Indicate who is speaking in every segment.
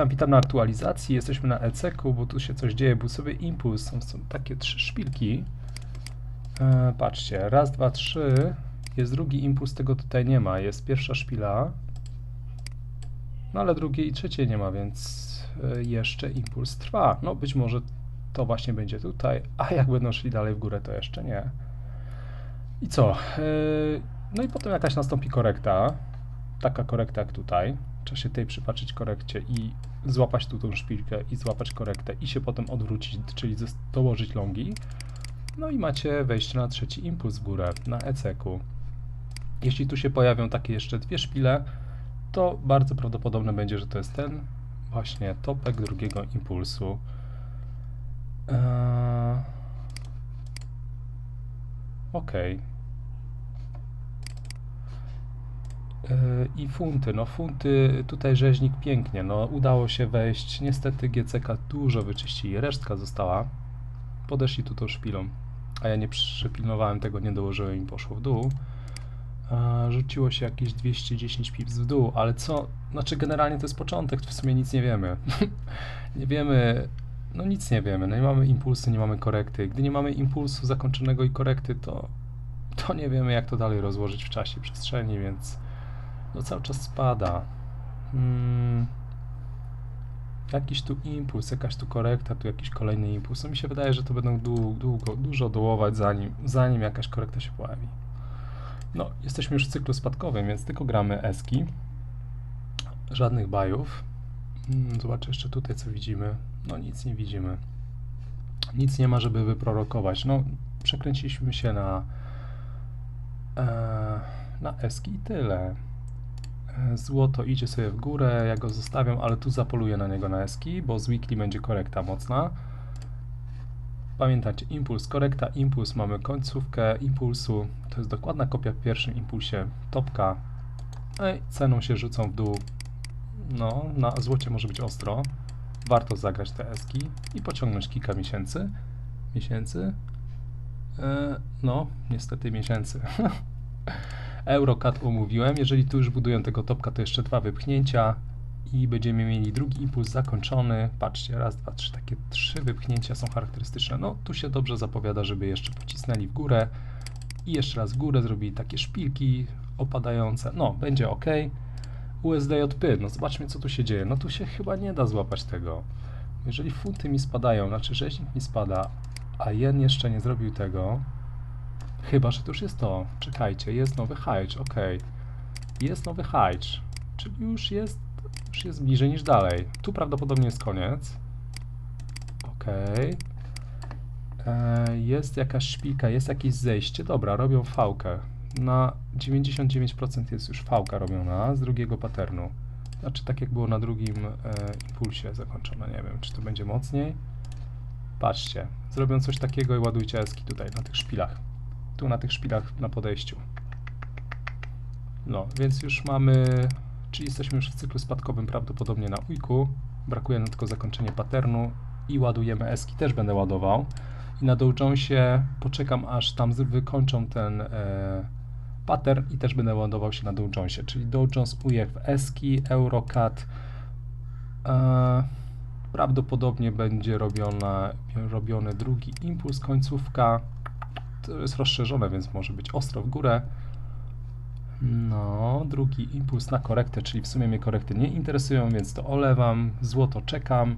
Speaker 1: Witam, witam na aktualizacji. Jesteśmy na ECK-u, bo tu się coś dzieje. Był sobie impuls. Są, są takie trzy szpilki. E, patrzcie, raz, dwa, trzy. Jest drugi impuls, tego tutaj nie ma. Jest pierwsza szpila. No ale drugiej i trzeciej nie ma, więc e, jeszcze impuls trwa. No być może to właśnie będzie tutaj, a jak będą szli dalej w górę, to jeszcze nie. I co? E, no i potem jakaś nastąpi korekta. Taka korekta jak tutaj. Trzeba się tej przypatrzyć korekcie i złapać tu tą szpilkę i złapać korektę i się potem odwrócić, czyli dołożyć longi. No i macie wejście na trzeci impuls w górę, na ECK-u. Jeśli tu się pojawią takie jeszcze dwie szpile, to bardzo prawdopodobne będzie, że to jest ten właśnie topek drugiego impulsu. Eee... Okej. Yy, I funty, no funty, tutaj rzeźnik pięknie, no udało się wejść, niestety GCK dużo wyczyścili, resztka została, podeszli tu tą szpilą, a ja nie przypilnowałem tego, nie dołożyłem im poszło w dół, rzuciło się jakieś 210 pips w dół, ale co, znaczy generalnie to jest początek, w sumie nic nie wiemy, nie wiemy, no nic nie wiemy, no nie mamy impulsu, nie mamy korekty, gdy nie mamy impulsu zakończonego i korekty, to, to nie wiemy jak to dalej rozłożyć w czasie i przestrzeni, więc no cały czas spada. Hmm. Jakiś tu impuls, jakaś tu korekta, tu jakiś kolejny impuls. No mi się wydaje, że to będą długo, długo dużo dołować zanim, zanim jakaś korekta się pojawi. No, jesteśmy już w cyklu spadkowym, więc tylko gramy eski. Żadnych bajów. Hmm, zobaczę jeszcze tutaj, co widzimy. No nic nie widzimy. Nic nie ma, żeby wyprorokować. No, przekręciliśmy się na e, na eski i tyle. Złoto idzie sobie w górę, ja go zostawiam, ale tu zapoluję na niego na eski, bo z weekly będzie korekta mocna. Pamiętajcie, impuls, korekta, impuls, mamy końcówkę impulsu, to jest dokładna kopia w pierwszym impulsie, topka. No i ceną się rzucą w dół. No, na złocie może być ostro. Warto zagrać te eski i pociągnąć kilka miesięcy. Miesięcy? E, no, niestety miesięcy. Eurocat omówiłem. Jeżeli tu już budują tego topka, to jeszcze dwa wypchnięcia i będziemy mieli drugi impuls zakończony. Patrzcie, raz, dwa, trzy, takie trzy wypchnięcia są charakterystyczne. No, tu się dobrze zapowiada, żeby jeszcze pocisnęli w górę i jeszcze raz w górę zrobili takie szpilki opadające. No, będzie ok. USDJP, no zobaczmy co tu się dzieje. No tu się chyba nie da złapać tego. Jeżeli funty mi spadają, znaczy rzeźnik mi spada, a jen jeszcze nie zrobił tego, Chyba, że to już jest to. Czekajcie, jest nowy hedge, ok. Jest nowy hedge, czyli już jest, już jest bliżej niż dalej. Tu prawdopodobnie jest koniec. Ok. E, jest jakaś szpilka, jest jakieś zejście. Dobra, robią fałkę. Na 99% jest już fałka robiona z drugiego patternu. Znaczy tak jak było na drugim e, impulsie zakończone. Nie wiem, czy to będzie mocniej. Patrzcie, zrobią coś takiego i ładujcie eski tutaj na tych szpilach tu na tych szpilach na podejściu. No, więc już mamy, czyli jesteśmy już w cyklu spadkowym prawdopodobnie na ujku. Brakuje nam tylko zakończenie patternu i ładujemy eski, też będę ładował. I na Dow Jonesie poczekam aż tam wykończą ten e, pattern i też będę ładował się na Dow Jonesie, czyli Dow Jones uje w eski, Eurocat. E, prawdopodobnie będzie robiona, robiony drugi impuls, końcówka jest rozszerzone, więc może być ostro w górę. No, drugi impuls na korektę, czyli w sumie mnie korekty nie interesują, więc to olewam. Złoto czekam.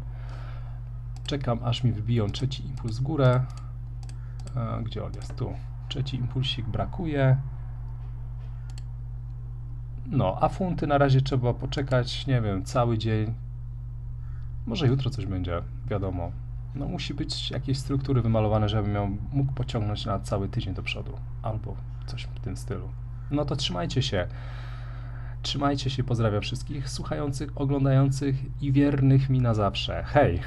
Speaker 1: Czekam, aż mi wybiją trzeci impuls w górę. E, gdzie on jest? Tu. Trzeci impulsik brakuje. No, a funty na razie trzeba poczekać, nie wiem, cały dzień. Może jutro coś będzie, wiadomo no musi być jakieś struktury wymalowane, żebym miał, mógł pociągnąć na cały tydzień do przodu, albo coś w tym stylu. No to trzymajcie się. Trzymajcie się, pozdrawiam wszystkich słuchających, oglądających i wiernych mi na zawsze. Hej!